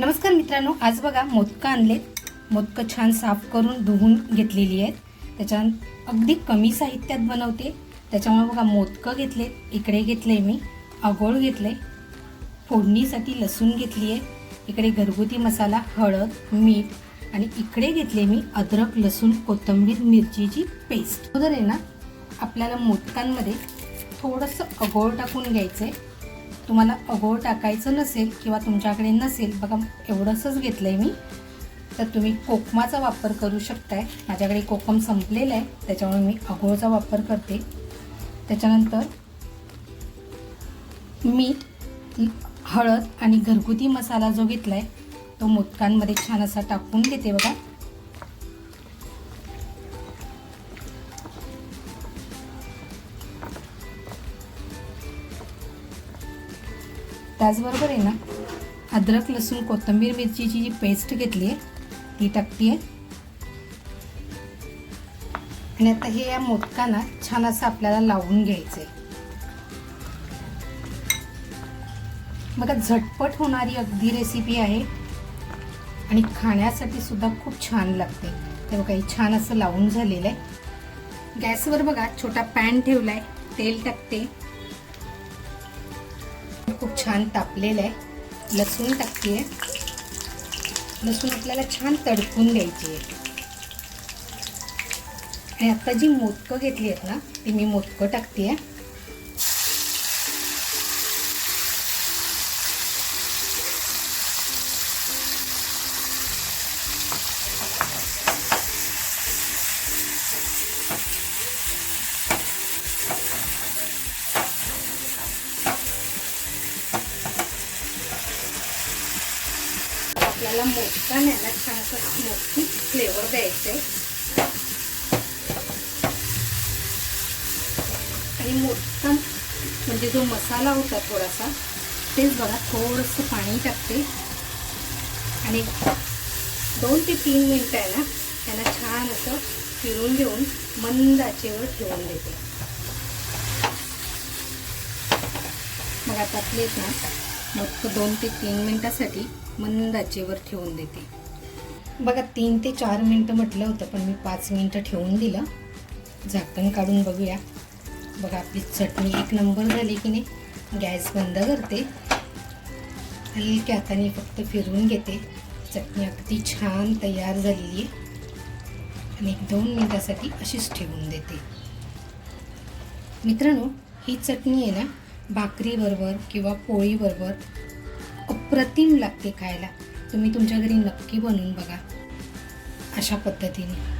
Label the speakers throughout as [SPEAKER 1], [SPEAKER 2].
[SPEAKER 1] नमस्कार मित्रांनो आज बघा मोदकं आणलेत मोदकं छान साफ करून धुवून घेतलेली आहेत. त्याच्या अगदी कमी साहित्यात बनवते. त्याच्यामुळे बघा मोदकं घेतले इकडे घेतले मी आगोळ घेतले फोडणीसाठी लसूण घेतली आहे. इकडे घरगुती मसाला हळद मीठ आणि इकडे घेतले मी अद्रक लसूण कोथिंबीर मिरचीची पेस्ट. अगोदर आहे ना आपल्याला मोदकांमध्ये थोडंसं अगोळ टाकून घ्यायचं आहे तुम्हाला अगोळ टाकायचं नसेल किंवा तुमच्याकडे नसेल बघा एवढंसंच घेतलं आहे मी. तर तुम्ही कोकमाचा वापर करू शकताय. माझ्याकडे कोकम संपलेलं आहे त्याच्यामुळे मी अगोळचा वापर करते. त्याच्यानंतर मीठ हळद आणि घरगुती मसाला जो घेतला आहे तो मोदकांमध्ये छान असा टाकून घेते बघा. त्याचबरोबर आहे ना अद्रक लसूण कोथिंबीर मिरचीची जी पेस्ट घेतली आहे ती टाकते आहे. आणि आता हे या मोदकांना छान असं आपल्याला लावून घ्यायचं आहे बघा झटपट होणारी अगदी रेसिपी आहे. आणि खाण्यासाठी सुद्धा खूप छान लागते. ते बघा हे छान असं लावून झालेलं आहे. गॅसवर बघा छोटा पॅन ठेवला आहे तेल टाकते. खूप छान तापलेलं आहे. लसूण टाकते लसूण आपल्याला छान तडकून द्यायची आहे आणि आता जी मोदकं घेतली आहेत ना ती मी मोदकं टाकते आहे आपल्याला मोदकाने छान असं स्मोकी फ्लेवर द्यायचं आणि मोठा म्हणजे जो मसाला होता थोडासा तेच बघा थोडंसं पाणी टाकते आणि दोन ते तीन मिनटं आहे ना त्यांना छान असं फिरून घेऊन मंद आचेवर ठेवून देते मग आता आपले ना मग दोन ते तीन मिनटासाठी मंद आचेवर ठेवून देते. बघा तीन ते चार मिनटं म्हटलं होतं पण मी पाच मिनटं ठेवून दिलं. झाकण काढून बघूया. बघा आपली चटणी एक नंबर झाली की नाही. गॅस बंद करते. हलक्या हाताने फक्त फिरवून घेते. चटणी अगदी छान तयार झालेली आहे. आणि एक दोन मिनटासाठी अशीच ठेवून देते. मित्रांनो ही चटणी आहे ना भाकरीबरोबर किंवा पोळीबरोबर अप्रतिम लागते खायला. तुम्ही तुमच्या घरी नक्की बनवून बघा. अशा पद्धतीने.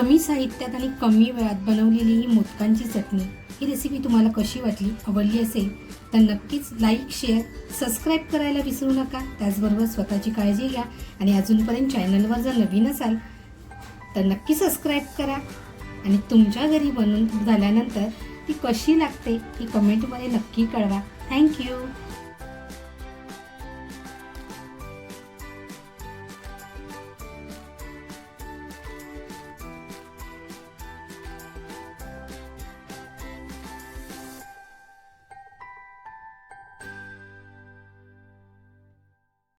[SPEAKER 1] कमी साहित्यात आणि कमी वेळात बनवलेली ही मोदकांची चटणी. ही रेसिपी तुम्हाला कशी वाटली आवडली असेल तर नक्कीच लाईक शेअर सबस्क्राईब करायला विसरू नका. त्याचबरोबर स्वतःची काळजी घ्या आणि अजूनपर्यंत चॅनलवर जर नवीन असाल तर नक्की सबस्क्राईब करा. आणि तुमच्या घरी बनवून झाल्यानंतर ती कशी लागते ही कमेंटमध्ये नक्की कळवा. थँक्यू